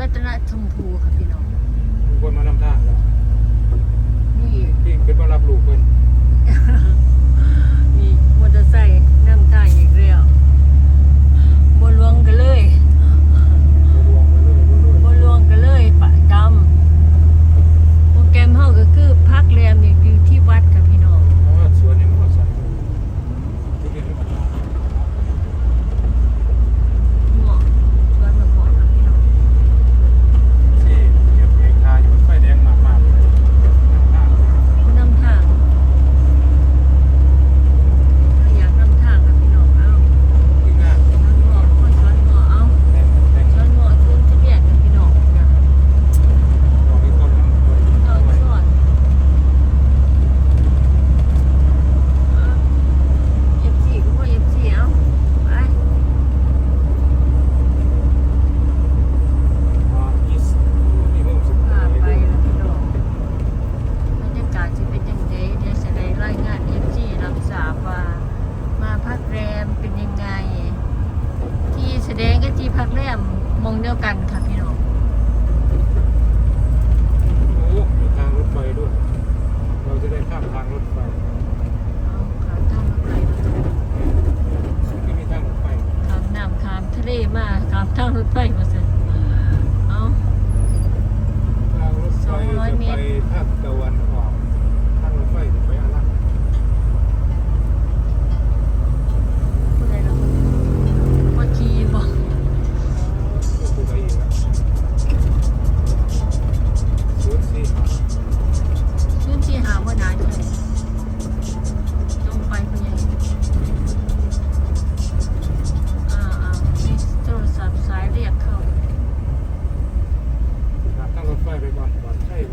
รัตนชมพูค่ะพี่น้องมีคนมานำทางเรานี่ที่เป็นมารับลูกคนนมีมอเตอร์ไซค์นำทางอีกแล้วบนหลวงกันเลย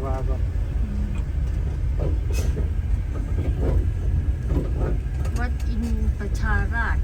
วาก่อนวัดอินประชาราช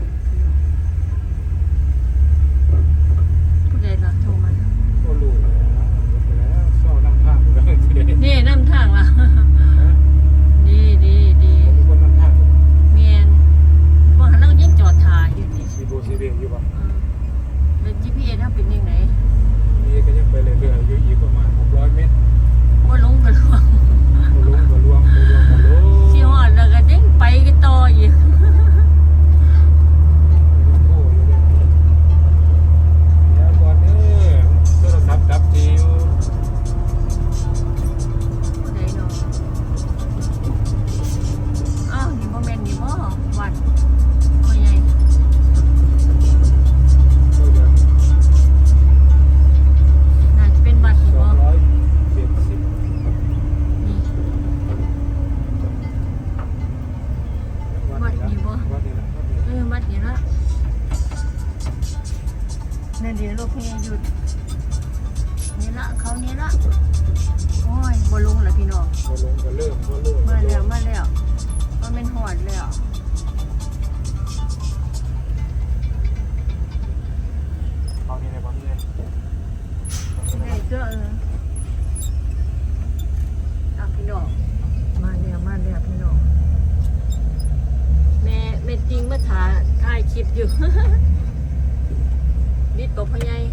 ลงก็เริ่มบ่เริ่มมาแล้วมาแล้วมันเป็นหอดแล้วเอานี่ได้บ่เลยได้เจ้าเอออ่พี่น้องมาแล้วมาแล้วพี่น้องแม่แม่จริงเมื่อถ่ายคลิปอยู่ นิดบอกพ่อย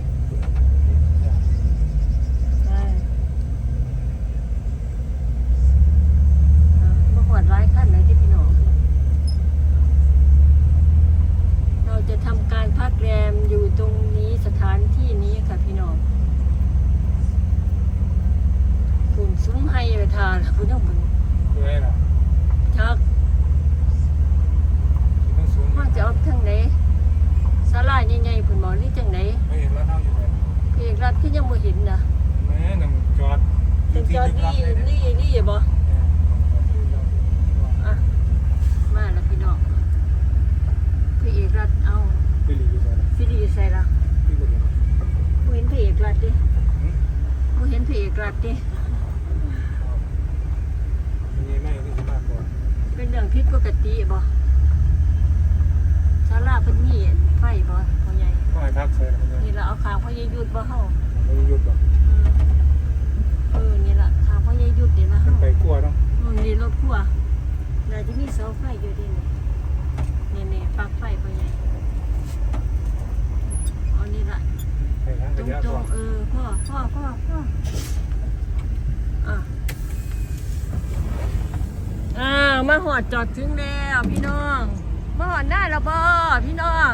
ผิดปกติบ่ชาลาเพิ่นมีไฟบ่พ่อใหญ่ไส้พักเสร็จล้นี่เราเอาขางพ่อใหญ่หยุดบ่เฮาหยุดบ่เออนี่ล่ะขางพ่อใหญ่หยุดเดี๋ล่ะเฮาไปกลัวต้าะอืมนี่รถกลัวน่าจะมีเสาไฟอยู่ดินี่นี่ๆปักไฟพ่อใหญ่เอานี่ล่ะงตรงๆเออพ่อพ่อพ่อพ่อ มาหอดจอดถึงแล้วพี่น้อง มาหอดได้แล้วบ่พี่น้อง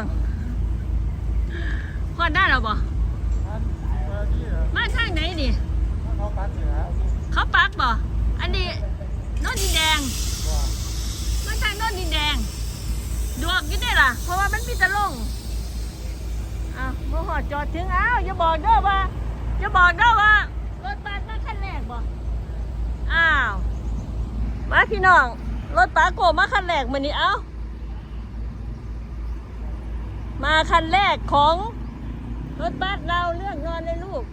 หอดได้แล้วบ่อันเออนี่เหรอมาทางไหนนี่เขาปัดเสียแล้วเขาปักบ่อันนี้นนดินแดงว่าทางนนดินแดง ดวกยี่ได้ล่ะ เพราะว่ามันมีตะลงอ้าวมาหอดจอดถึงอ้าวอย่าบอกเด้อว่าอย่าบอกเด้อว่ารถบัสมาคันแรกบ่อ้าวมาพี่น้อง รถปาโกมาคันแรกมือนี้เอ้า มาคันแรกของรถบัสเราเลือกนอนเลยลูก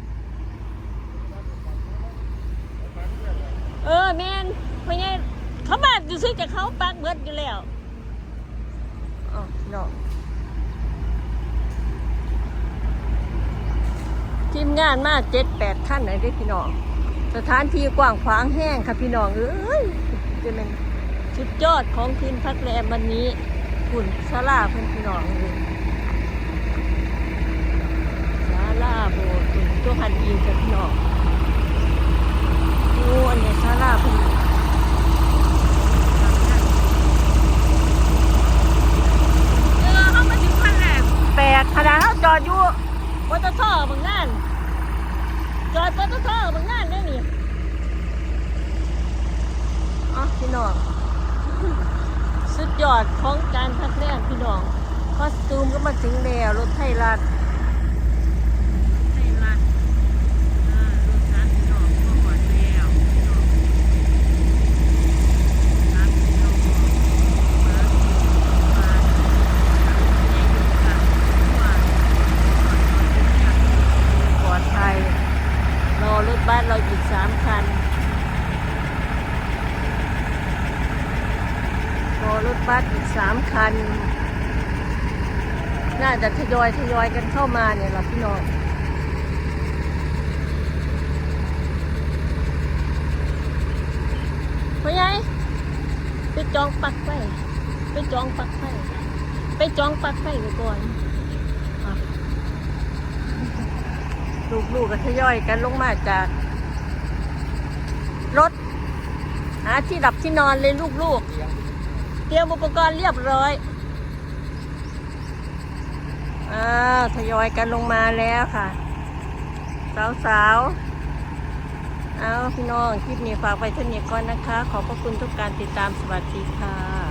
เออแมนเพราะไงเขามาอยู่ซื้อจากเขาปักเบิดอยู่แล้วอ๋อเนาะทีมงานมาเจ็ดแปดขั้นไหนได้พี่น้อง สถานที่กว้างขวางแห้งค่ะพี่น้องเอ้ยจะเป็น ชุดยอดของทีมพักแรมวันนี้คุณซาลาเพื่อนพี่น้องเลยซาลาโบคุณตัวหันอีกับพี่น้องโอ้อันนี้ซาลาเพิ่นเออเขามาถึงขั้นแรกแปดขนาดเขาจอดอยู่ปตทบางงาน จอดปตทบางงานได้นี่อ๋อพี่น้อง สุด ยอดของการพักแรกพี่น้องคอสตูมก็มาถึงแล้วรถไทยรัฐไทยรัฐ อ่ารถน้ำพี่น้องก็หอดแล้วพี่น้องน้ำพี่น้องมามาใหญ่ดูค่ะว่าปลอดภัยรอรถบ้านเราอีกสามคัน รถบัสอีกสามคัน น่าจะทยอยทยอยกันเข้ามาเนี่ยล่ะพี่น้องพ่อใหญ่ไปจองปักไฟไปจองปักไฟไปจองปักไส้ก่อนลูกๆก็ทยอยกันลงมาจาก รถ หาที่ดับที่นอนเลยลูกๆ เตรียมอุปกรณ์เรียบร้อยอ้าวทยอยกันลงมาแล้วค่ะ สาวๆ เอาพี่น้อง คลิปนี้ฝากไว้เท่านี้ก่อนนะคะ ขอบพระคุณทุกการติดตามสวัสดีค่ะ